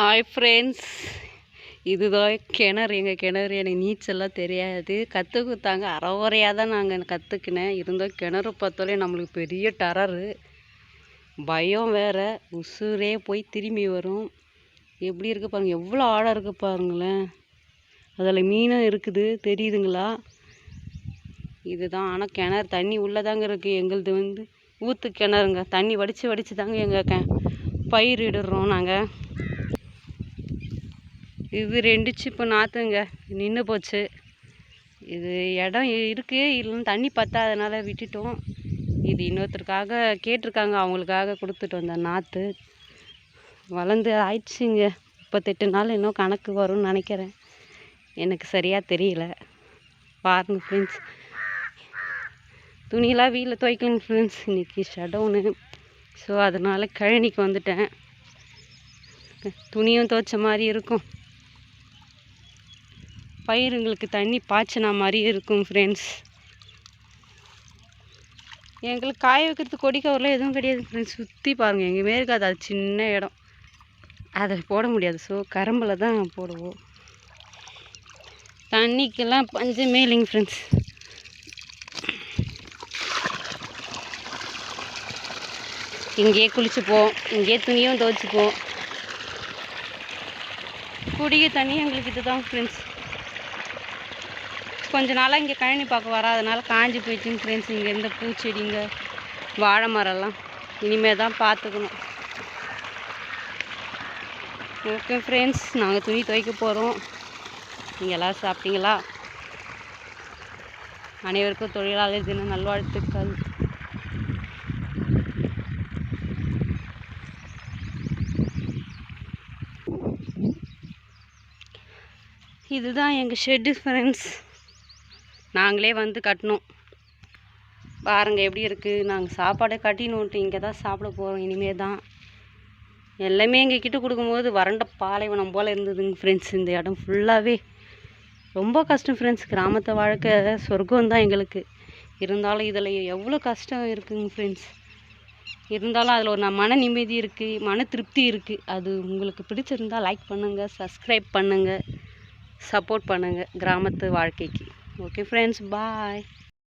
Hi friends இதுதான் கிணறு. எங்கள் கிணறு எனக்கு நீச்சல்லாம் தெரியாது. கற்றுக் கொடுத்தாங்க அறகுறையாக தான் நாங்கள் கற்றுக்கினேன் இருந்தோம் கிணறு பார்த்தாலே நம்மளுக்கு பெரிய டரரு. பயம் வேறு. உசுரே போய் திரும்பி வரும். எப்படி இருக்குது பாருங்கள் எவ்வளோ ஆழம் இருக்குது பாருங்களேன். அதில் மீனும் இருக்குது. தெரியுதுங்களா? இதுதான். ஆனால் கிணறு தண்ணி உள்ளே தாங்க இருக்குது எங்களுது வந்து ஊற்று கிணறுங்க தண்ணி வடித்து வடித்து தாங்க எங்கள் க பயிரிடுறோம் நாங்கள் இது ரெண்டுச்சு இப்போ நாற்றுங்க நின்று போச்சு. இது இடம் இருக்குது இல்லைன்னு தண்ணி பத்தாதனால விட்டுட்டோம். இது இன்னொருத்தருக்காக கேட்டிருக்காங்க அவங்களுக்காக கொடுத்துட்டு வந்த நாற்று வளர்ந்து ஆயிடுச்சுங்க. முப்பத்தெட்டு நாள் இன்னும் கணக்கு வரும்னு நினைக்கிறேன். எனக்கு சரியாக தெரியல. பாருங்க ஃப்ரெண்ட்ஸ் துணியெல்லாம் வீட்டில் துவைக்கலங்க ஃப்ரெண்ட்ஸ் இன்றைக்கி ஷடவுனு ஸோ அதனால் கழனிக்கு வந்துட்டேன். துணியும் துவைச்ச மாதிரி இருக்கும். பயிருங்களுக்கு தண்ணி பாய்ச்சினா மாதிரி இருக்கும் ஃப்ரெண்ட்ஸ் எங்களுக்கு காய வைக்கிறதுக்கு கொடி கவரில் எதுவும் கிடையாது ஃப்ரெண்ட்ஸ் சுற்றி பாருங்கள் எங்கேயுமே இருக்காது. அது சின்ன இடம். அதை போட முடியாது. ஸோ கரம்பில் தான் போடுவோம். தண்ணிக்கெல்லாம் பஞ்சமே இல்லைங்க ஃப்ரெண்ட்ஸ் இங்கேயே குளிச்சுப்போம் இங்கேயே துணியும் துவைச்சிப்போம். குடிக்க தண்ணி எங்களுக்கு இதுதான் ஃப்ரெண்ட்ஸ் கொஞ்ச நாளாக இங்கே கழனி பார்க்க வராதனால காஞ்சி போயிடுச்சுங்க ஃப்ரெண்ட்ஸ் இங்கே இருந்த பூச்செடிங்க வாழை மரம்லாம். இனிமேல் தான் பார்த்துக்கணும். ஓகே ஃப்ரெண்ட்ஸ் நாங்கள் துணி துவைக்க போகிறோம் நீங்கள் எல்லோரும் சாப்பிட்டீங்களா? அனைவருக்கும் தொழிலாளர் தின நல்வாழ்த்துக்கள். இதுதான் எங்கள் ஷெட்டு ஃப்ரெண்ட்ஸ் நாங்களே வந்து கட்டினோம் பாருங்கள் எப்படி இருக்குது நாங்கள் சாப்பாடை கட்டினோன்ட்டு இங்கே தான் சாப்பிட போகிறோம் இனிமே தான். எல்லாமே எங்கள் கிட்ட கொடுக்கும்போது வறண்ட பாலைவனம் போல் இருந்ததுங்க ஃப்ரெண்ட்ஸ் இந்த இடம் ஃபுல்லாகவே ரொம்ப கஷ்டம் ஃப்ரெண்ட்ஸ் கிராமத்தை வாழ்க்கை சொர்க்கம் தான் எங்களுக்கு. இருந்தாலும் இதில் எவ்வளோ கஷ்டம் இருக்குங்க ஃப்ரெண்ட்ஸ் இருந்தாலும் அதில் ஒரு மன நிம்மதி இருக்குது மன திருப்தி இருக்குது அது உங்களுக்கு பிடிச்சிருந்தால் லைக் பண்ணுங்கள் சப்ஸ்கிரைப் பண்ணுங்கள் சப்போர்ட் பண்ணுங்கள் கிராமத்து வாழ்க்கைக்கு. Okay friends bye